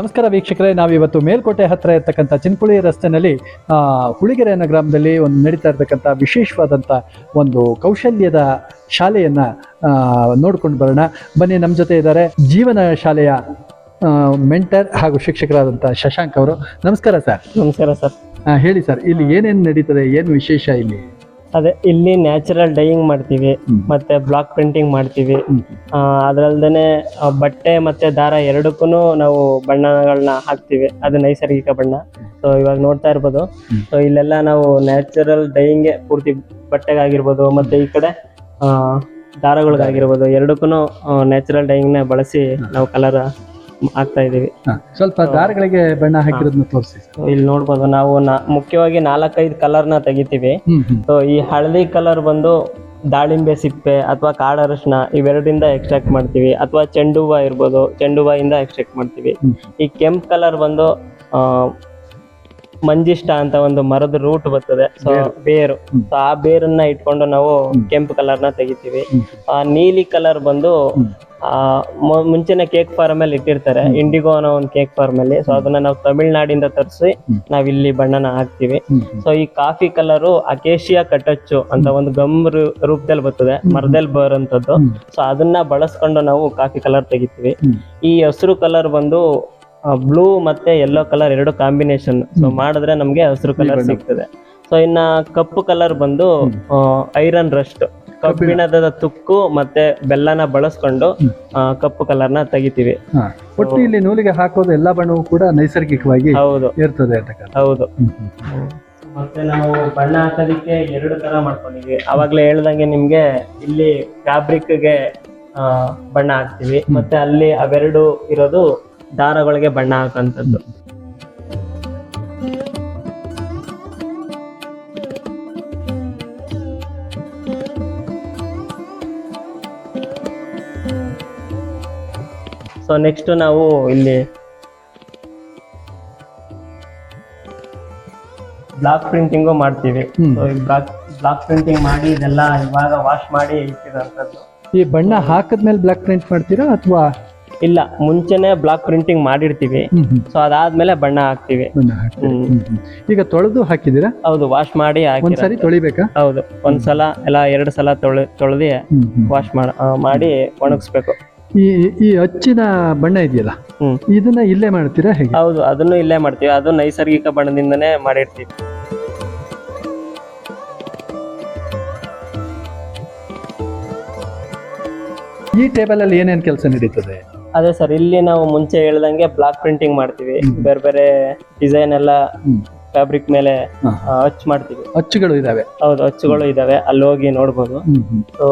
ನಮಸ್ಕಾರ ವೀಕ್ಷಕರೇ ನಾವಿವತ್ತು ಮೇಲ್ಕೋಟೆ ಹತ್ತಿರ ಇರ್ತಕ್ಕಂಥ ಚಿನ್ಕುಳಿ ರಸ್ತೆನಲ್ಲಿ ಆ, ಹುಳಿಗೆರೆ ಅನ್ನೋ ಗ್ರಾಮದಲ್ಲಿ ಒಂದು ನಡೀತಾ ಇರತಕ್ಕಂಥ ವಿಶೇಷವಾದಂಥ ಒಂದು ಕೌಶಲ್ಯದ ಶಾಲೆಯನ್ನು ನೋಡ್ಕೊಂಡು ಬರೋಣ. ಬನ್ನಿ ನಮ್ಮ ಜೊತೆ ಇದ್ದಾರೆ ಜೀವನ ಶಾಲೆಯ ಮೆಂಟರ್ ಹಾಗೂ ಶಿಕ್ಷಕರಾದಂಥ ಶಶಾಂಕ್ ಅವರು. ನಮಸ್ಕಾರ ಸರ್. ನಮಸ್ಕಾರ ಸರ್. ಹೇಳಿ ಸರ್ ಇಲ್ಲಿ ಏನೇನು ನಡೀತದೆ ಏನು ವಿಶೇಷ ಇಲ್ಲಿ? ಅದೇ ಇಲ್ಲಿ ನ್ಯಾಚುರಲ್ ಡೈಯಿಂಗ್ ಮಾಡ್ತೀವಿ ಮತ್ತೆ ಬ್ಲಾಕ್ ಪ್ರಿಂಟಿಂಗ್ ಮಾಡ್ತೀವಿ. ಅದರಲ್ದೇ ಬಟ್ಟೆ ಮತ್ತೆ ದಾರ ಎರಡಕ್ಕೂ ನಾವು ಬಣ್ಣಗಳನ್ನ ಹಾಕ್ತಿವಿ. ಅದು ನೈಸರ್ಗಿಕ ಬಣ್ಣ. ಸೊ ಇವಾಗ ನೋಡ್ತಾ ಇರ್ಬೋದು. ಸೊ ಇಲ್ಲೆಲ್ಲ ನಾವು ನ್ಯಾಚುರಲ್ ಡೈಯಿಂಗ್ ಪೂರ್ತಿ ಬಟ್ಟೆಗಾಗಿರ್ಬೋದು ಮತ್ತೆ ಈ ಕಡೆ ದಾರಗಳಿಗಾಗಿರ್ಬೋದು. ಎರಡಕ್ಕೂ ನ್ಯಾಚುರಲ್ ಡೈಯಿಂಗ್ನ ಬಳಸಿ ನಾವು ಕಲರ್ ಹಾಕ್ತಾ ಇದೀವಿ. ಸ್ವಲ್ಪ ದಾರಗಳಿಗೆ ಬಣ್ಣ ಹಾಕಿರೋದನ್ನ ತೋರಿಸಿ ಇಲ್ಲಿ ನೋಡ್ಬೋದು ನಾವು ನಾ- ಮುಖ್ಯವಾಗಿ ನಾಲ್ಕೈದು ಕಲರ್ನ ತೆಗಿತೀವಿ. ಸೊ ಈ ಹಳದಿ ಕಲರ್ ಬಂದು ದಾಳಿಂಬೆ ಸಿಪ್ಪೆ ಅಥವಾ ಕಾಡರಶಿನ ಇವೆರಡಿಂದ ಎಕ್ಸ್ಟ್ರಾಕ್ಟ್ ಮಾಡ್ತೀವಿ. ಅಥವಾ ಚೆಂಡು ಹೂವ ಇರ್ಬೋದು ಚೆಂಡು ಹೂವಿಂದ ಎಕ್ಸ್ಟ್ರಾಕ್ಟ್ ಮಾಡ್ತೀವಿ ಈ ಕೆಂಪ್ ಕಲರ್ ಬಂದು ಆ, ಮಂಜಿಷ್ಟ ಅಂತ ಒಂದು ಮರದ ರೂಟ್ ಬರ್ತದೆ. ಸೊ ಬೇರು. ಸೊ ಆ ಬೇರನ್ನ ಇಟ್ಕೊಂಡು ನಾವು ಕೆಂಪು ಕಲರ್ನ ತೆಗಿತೀವಿ. ಆ ನೀಲಿ ಕಲರ್ ಬಂದು ಆ ಮುಂಚೆನೆ ಕೇಕ್ ಫಾರ್ಮ್ ಅಲ್ಲಿ ಇಟ್ಟಿರ್ತಾರೆ. ಇಂಡಿಗೋ ಅನ್ನೋ ಒಂದು ಕೇಕ್ ಫಾರ್ಮ್ ಅಲ್ಲಿ. ಸೊ ಅದನ್ನ ನಾವು ತಮಿಳ್ನಾಡಿಂದ ತರಿಸಿ. ನಾವ್ ಇಲ್ಲಿ ಬಣ್ಣನ ಹಾಕ್ತಿವಿ. ಸೊ ಈ ಕಾಫಿ ಕಲರು ಅಕೇಶಿಯಾ ಕಟಚ್ಚು ಅಂತ ಒಂದು ಗಮ್ ರೂಪದಲ್ಲಿ ಬರ್ತದೆ. ಮರದಲ್ಲಿ ಬರುವಂತದ್ದು. ಸೊ ಅದನ್ನ ಬಳಸ್ಕೊಂಡು ನಾವು ಕಾಫಿ ಕಲರ್ ತೆಗಿತೀವಿ. ಈ ಹಸಿರು ಕಲರ್ ಬಂದು ಬ್ಲೂ ಮತ್ತೆ ಯೆಲ್ಲೋ ಕಲರ್ ಎರಡು ಕಾಂಬಿನೇಷನ್ ಸೊ ಮಾಡಿದ್ರೆ ನಮ್ಗೆ ಹಸಿರು ಕಲರ್ ಸಿಗ್ತದೆ. ಸೊ ಇನ್ನ ಕಪ್ಪು ಕಲರ್ ಬಂದು ಐರನ್ ರಸ್ಟ್ ಕಬ್ಬಿಣದ ತುಕ್ಕು ಮತ್ತೆ ಬೆಲ್ಲನ ಬಳಸ್ಕೊಂಡು ಕಪ್ಪು ಕಲರ್ನ ತೆಗಿತೀವಿ. ಹಾ. ಒಟ್ಟು ಇಲ್ಲಿ ನೂಲಿಗೆ ಹಾಕೋದು ಎಲ್ಲಾ ಬಣ್ಣವೂ ಕೂಡ ನೈಸರ್ಗಿಕವಾಗಿ ಹೌದು. ಇರ್ತದೆ ಹೌದು. ಮತ್ತೆ ನಾವು ಬಣ್ಣ ಹಾಕೋದಿಕ್ಕೆ ಎರಡು ತರ ಮಾಡ್ಕೊಂಡಿದ್ವಿ ಅವಾಗ್ಲೇ ಹೇಳ್ದಂಗೆ ನಿಮ್ಗೆ ಇಲ್ಲಿ ಫ್ಯಾಬ್ರಿಕ್ಗೆ ಬಣ್ಣ ಹಾಕ್ತಿವಿ. ಮತ್ತೆ ಅಲ್ಲಿ ಅವೆರಡು ಇರೋದು ದಾರಗಳಿಗೆ ಬಣ್ಣ ಹಾಕಂತದ್ದು ಸೊ ನೆಕ್ಸ್ಟ್ ನಾವು ಇಲ್ಲಿ ಬ್ಲಾಕ್ ಪ್ರಿಂಟಿಂಗು ಮಾಡ್ತೀವಿ. ಬ್ಲಾಕ್ ಪ್ರಿಂಟಿಂಗ್ ಮಾಡಿ ಇದೆಲ್ಲ ಇವಾಗ ವಾಶ್ ಮಾಡಿ ಇಟ್ಟಿರೋಂಥದ್ದು ಈ ಬಣ್ಣ ಹಾಕದ್ಮೇಲೆ ಬ್ಲಾಕ್ ಪ್ರಿಂಟ್ ಮಾಡ್ತೀರಾ ಅಥವಾ ಇಲ್ಲ ಮುಂಚೆನೆ ಬ್ಲಾಕ್ ಪ್ರಿಂಟಿಂಗ್ ಮಾಡಿರ್ತೀವಿ. ಸೊ ಅದಾದ್ಮೇಲೆ ಬಣ್ಣ ಹಾಕ್ತಿವಿ. ಬಣ್ಣ. ಈಗ ತೊಳೆದು ಹಾಕಿದ್ದೀರಾ? ಹೌದು ವಾಶ್ ಮಾಡಿ ಹಾಕಿ ಒಂದ್ಸರಿ ತೊಳಿಬೇಕಾ? ಹೌದು ಒಂದ್ಸಲ ಎಲ್ಲ ಎರಡು ಸಲ ತೊಳೆ ತೊಳೆದಿ. ವಾಶ್ ಮಾಡ ಮಾಡಿ ಒಣಗಿಸ್ಬೇಕು. ಈ ಈ ಅಚ್ಚಿನ ಬಣ್ಣ ಇದೆಯಲ್ಲ ಹ್ಮ್. ಇದನ್ನ ಇಲ್ಲೇ ಮಾಡ್ತೀರಾ ಹೇಗೆ? ಹೌದು ಅದನ್ನು ಇಲ್ಲೇ ಮಾಡ್ತೀವಿ. ಅದು ನೈಸರ್ಗಿಕ ಬಣ್ಣದಿಂದನೇ ಮಾಡಿರ್ತೀವಿ. ಈ ಟೇಬಲ್ ಅಲ್ಲಿ ಏನೇನ್ ಕೆಲಸ ನಡೀತದೆ? ಅದೇ ಸರ್ ಇಲ್ಲಿ ನಾವು ಮುಂಚೆ ಹೇಳ್ದಂಗೆ ಬ್ಲಾಕ್ ಪ್ರಿಂಟಿಂಗ್ ಮಾಡ್ತೀವಿ. ಬೇರೆ ಬೇರೆ ಡಿಸೈನ್ ಎಲ್ಲ ಫ್ಯಾಬ್ರಿಕ್ ಮೇಲೆ ಹಚ್ ಅಚ್ಚು ಮಾಡ್ತೀವಿ. ಅಚ್ಚುಗಳು ಇದಾವೆ. ಹೌದು ಅಚ್ಚುಗಳು ಇದಾವೆ. ಅಲ್ಲಿ ಹೋಗಿ ನೋಡ್ಬೋದು. ಸೊ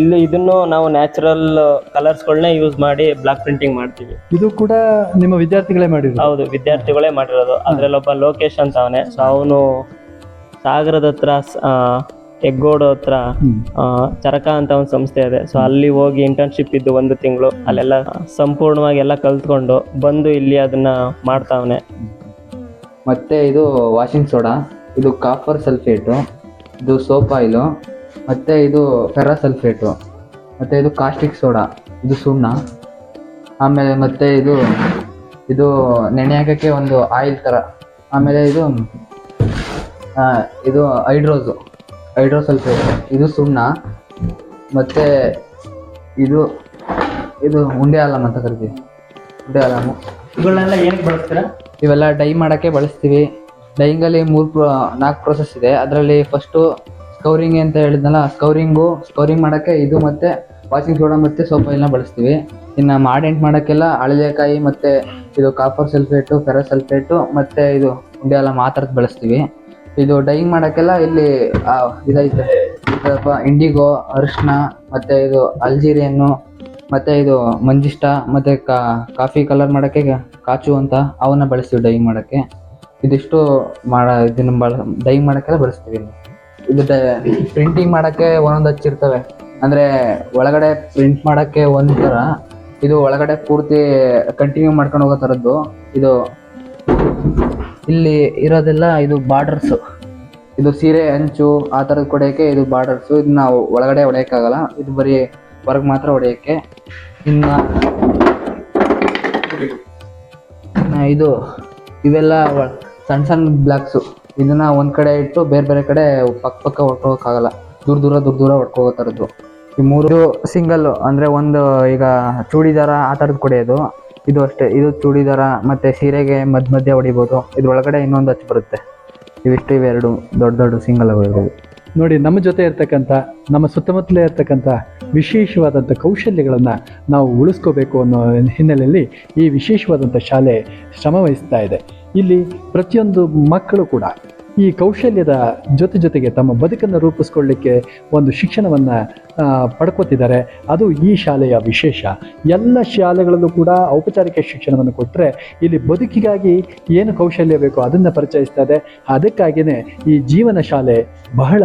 ಇಲ್ಲಿ ಇದನ್ನು ನಾವು ನ್ಯಾಚುರಲ್ ಕಲರ್ಸ್ ಗಳನ್ನೇ ಯೂಸ್ ಮಾಡಿ ಬ್ಲಾಕ್ ಪ್ರಿಂಟಿಂಗ್ ಮಾಡ್ತೀವಿ. ಇದು ಕೂಡ ನಿಮ್ಮ ವಿದ್ಯಾರ್ಥಿಗಳೇ ಮಾಡಿದ್ರು ಹೌದು ವಿದ್ಯಾರ್ಥಿಗಳೇ ಮಾಡಿರೋದು. ಅದ್ರಲ್ಲಿ ಒಬ್ಬ ಲೋಕೇಶ್ ಅಂತ ಅವನೇ. ಸೊ ಅವನು ಸಾಗರದ ಹತ್ರ ಹೆಗ್ಗೋಡು ಹತ್ರ ಚರಕ ಅಂತ ಒಂದು ಸಂಸ್ಥೆ ಇದೆ. ಸೊ ಅಲ್ಲಿ ಹೋಗಿ ಇಂಟರ್ನ್ಶಿಪ್ ಇದ್ದು ಒಂದು ತಿಂಗಳು ಅಲ್ಲೆಲ್ಲ ಸಂಪೂರ್ಣವಾಗಿ ಎಲ್ಲ ಕಲ್ತ್ಕೊಂಡು ಬಂದು ಇಲ್ಲಿ ಅದನ್ನ ಮಾಡ್ತಾವನೆ. ಮತ್ತೆ ಇದು ವಾಷಿಂಗ್ ಸೋಡಾ ಇದು ಕಾಪರ್ ಸಲ್ಫೇಟು ಇದು ಸೋಪ್ ಆಯಿಲು ಮತ್ತೆ ಇದು ಫೆರಾ ಸಲ್ಫೇಟು ಮತ್ತೆ ಇದು ಕಾಸ್ಟಿಕ್ ಸೋಡಾ ಇದು ಸುಣ್ಣ. ಆಮೇಲೆ ಮತ್ತೆ ಇದು ಇದು ನೆನೆ ಹಾಕೋಕ್ಕೆ ಒಂದು ಆಯಿಲ್ ಥರ ಆಮೇಲೆ ಇದು ಇದು ಹೈಡ್ರೋಸು ಹೈಡ್ರೋ ಸಲ್ಫೇಟ್ ಇದು ಸುಣ್ಣ ಮತ್ತೆ ಇದು ಇದು ಉಂಡೆ ಆಲಮ್ ಅಂತ ಕರಿತೀವಿ. ಉಂಡೆ ಆಲಮು ಇವುಗಳನ್ನೆಲ್ಲ ಏನಕ್ಕೆ ಬಳಸ್ತೀರಾ? ಇವೆಲ್ಲ ಡೈ ಮಾಡೋಕ್ಕೆ ಬಳಸ್ತೀವಿ. ಡೈಯಿಂಗಲ್ಲಿ ಮೂರು ಪ್ರೋ ನಾಲ್ಕು ಪ್ರೋಸೆಸ್ ಇದೆ. ಅದರಲ್ಲಿ ಫಸ್ಟು ಸ್ಕೌರಿಂಗ್ ಅಂತ ಹೇಳಿದ್ನಲ್ಲ ಸ್ಕೌರಿಂಗು ಸ್ಕೌರಿಂಗ್ ಮಾಡೋಕ್ಕೆ ಇದು ಮತ್ತು ವಾಷಿಂಗ್ ಸೋಡಾ ಮತ್ತು ಸೋಪ್ ಆಯಿಲ್ನ ಬಳಸ್ತೀವಿ. ಇನ್ನು ಮಾಡೆಂಟ್ ಮಾಡೋಕ್ಕೆಲ್ಲ ಹಳದೇಕಾಯಿ ಮತ್ತು ಇದು ಕಾಪರ್ ಸಲ್ಫೇಟು ಫೆರಸ್ ಸಲ್ಫೇಟು ಮತ್ತು ಇದು ಉಂಡೆ ಎಲ್ಲ ಮಾತ್ರದ್ದು ಬಳಸ್ತೀವಿ. ಇದು ಡೈಯಿಂಗ್ ಮಾಡೋಕ್ಕೆಲ್ಲ ಇಲ್ಲಿ ಇದೈತೆ ಸ್ವಲ್ಪ ಇಂಡಿಗೋ ಅರಿಶಿನ ಮತ್ತು ಇದು ಅಲ್ಜೀರಿಯನ್ನು ಮತ್ತು ಇದು ಮಂಜಿಷ್ಟ, ಮತ್ತು ಕಾಫಿ ಕಲರ್ ಮಾಡೋಕ್ಕೆ ಕಾಚು ಅಂತ ಅವನ್ನ ಬಳಸ್ತೀವಿ ಡೈಯಿಂಗ್ ಮಾಡೋಕ್ಕೆ. ಇದಿಷ್ಟು ಮಾಡ, ಇದನ್ನ ಬಳ ಡೈಯಿಂಗ್ ಮಾಡೋಕ್ಕೆಲ್ಲ ಬಳಸ್ತೀವಿ. ಇದು ಪ್ರಿಂಟಿಂಗ್ ಮಾಡೋಕ್ಕೆ ಒಂದೊಂದು ಹಚ್ಚಿರ್ತವೆ ಅಂದರೆ ಒಳಗಡೆ ಪ್ರಿಂಟ್ ಮಾಡೋಕ್ಕೆ ಒಂದು ಥರ ಇದು ಒಳಗಡೆ ಪೂರ್ತಿ ಕಂಟಿನ್ಯೂ ಮಾಡ್ಕೊಂಡು ಹೋಗೋ ಥರದ್ದು ಇದು ಇಲ್ಲಿ ಇರೋದೆಲ್ಲ ಇದು ಬಾರ್ಡರ್ಸು. ಇದು ಸೀರೆ ಹಂಚು ಆ ಥರದ್ದು ಕೊಡೋಕ್ಕೆ ಇದು ಬಾರ್ಡರ್ಸು. ಇದು ನಾವು ಒಳಗಡೆ ಹೊಡೆಯೋಕ್ಕಾಗಲ್ಲ. ಇದು ಬರೀ ಹೊರಗೆ ಮಾತ್ರ ಹೊಡೆಯೋಕ್ಕೆ. ಇನ್ನು ಇದು, ಇವೆಲ್ಲ ಸಣ್ಣ ಸಣ್ಣ ಬ್ಲಾಕ್ಸು. ಇದನ್ನ ಒಂದು ಕಡೆ ಇಟ್ಟು ಬೇರೆ ಬೇರೆ ಕಡೆ ಪಕ್ಕ ಪಕ್ಕ ಹೊಡ್ಕೋಕ್ಕಾಗಲ್ಲ ದೂರ ದೂರ ದೂರ ದೂರ ಹೊಡ್ಕೋಗೋ ಥರದ್ದು. ಈ ಮೂರು ಸಿಂಗಲ್ ಅಂದ್ರೆ ಒಂದು ಈಗ ಚೂಡಿದಾರ ಆ ಥರದ್ದು ಕೊಡಿಯೋದು ಇದು ಅಷ್ಟೇ. ಇದು ಚೂಡಿದಾರ ಮತ್ತೆ ಸೀರೆಗೆ ಮಧ್ಯ ಮಧ್ಯ ಹೊಡಿಬೋದು. ಇದ್ರೊಳಗಡೆ ಇನ್ನೊಂದು ಹಚ್ಚಿ ಬರುತ್ತೆ. ಇವಿಷ್ಟು ಇವೆರಡು ದೊಡ್ಡ ದೊಡ್ಡ ಸಿಂಗಲ್ ಆಗಿರ್ಬೋದು ನೋಡಿ, ನಮ್ಮ ಜೊತೆ ಇರ್ತಕ್ಕಂಥ, ನಮ್ಮ ಸುತ್ತಮುತ್ತಲೇ ಇರ್ತಕ್ಕಂಥ ವಿಶೇಷವಾದಂಥ ಕೌಶಲ್ಯಗಳನ್ನು ನಾವು ಉಳಿಸ್ಕೋಬೇಕು ಅನ್ನೋ ಹಿನ್ನೆಲೆಯಲ್ಲಿ ಈ ವಿಶೇಷವಾದಂಥ ಶಾಲೆ ಶ್ರಮ ವಹಿಸ್ತಾ ಇದೆ. ಇಲ್ಲಿ ಪ್ರತಿಯೊಂದು ಮಕ್ಕಳು ಕೂಡ ಈ ಕೌಶಲ್ಯದ ಜೊತೆ ಜೊತೆಗೆ ತಮ್ಮ ಬದುಕನ್ನು ರೂಪಿಸ್ಕೊಳ್ಳಿಕ್ಕೆ ಒಂದು ಶಿಕ್ಷಣವನ್ನು ಪಡ್ಕೋತಿದ್ದಾರೆ. ಅದು ಈ ಶಾಲೆಯ ವಿಶೇಷ. ಎಲ್ಲ ಶಾಲೆಗಳಲ್ಲೂ ಕೂಡ ಔಪಚಾರಿಕ ಶಿಕ್ಷಣವನ್ನು ಕೊಟ್ಟರೆ ಇಲ್ಲಿ ಬದುಕಿಗಾಗಿ ಏನು ಕೌಶಲ್ಯ ಬೇಕೋ ಅದನ್ನು ಪರಿಚಯಿಸ್ತಾ ಇದೆ. ಅದಕ್ಕಾಗಿಯೇ ಈ ಜೀವನ ಶಾಲೆ ಬಹಳ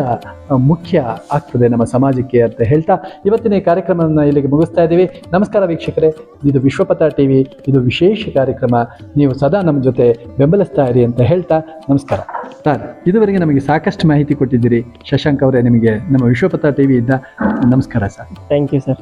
ಮುಖ್ಯ ಆಗ್ತದೆ ನಮ್ಮ ಸಮಾಜಕ್ಕೆ ಅಂತ ಹೇಳ್ತಾ ಇವತ್ತಿನ ಈ ಕಾರ್ಯಕ್ರಮವನ್ನು ಇಲ್ಲಿಗೆ ಮುಗಿಸ್ತಾ ಇದ್ದೀವಿ. ನಮಸ್ಕಾರ ವೀಕ್ಷಕರೇ. ಇದು ವಿಶ್ವಪಥ ಟಿ ವಿ. ಇದು ವಿಶೇಷ ಕಾರ್ಯಕ್ರಮ. ನೀವು ಸದಾ ನಮ್ಮ ಜೊತೆ ಬೆಂಬಲಿಸ್ತಾ ಇರಿ ಅಂತ ಹೇಳ್ತಾ ನಮಸ್ಕಾರ. ಸರ್ ಇದುವರೆಗೆ ನಮಗೆ ಸಾಕಷ್ಟು ಮಾಹಿತಿ ಕೊಟ್ಟಿದ್ದೀರಿ. ಶಶಾಂಕ್ ಅವರೇ ನಿಮಗೆ ನಮ್ಮ ವಿಶ್ವಪಥ ಟಿ ವಿಯಿಂದ ನಮಸ್ಕಾರ ಸರ್ ಥ್ಯಾಂಕ್ ಯು ಸರ್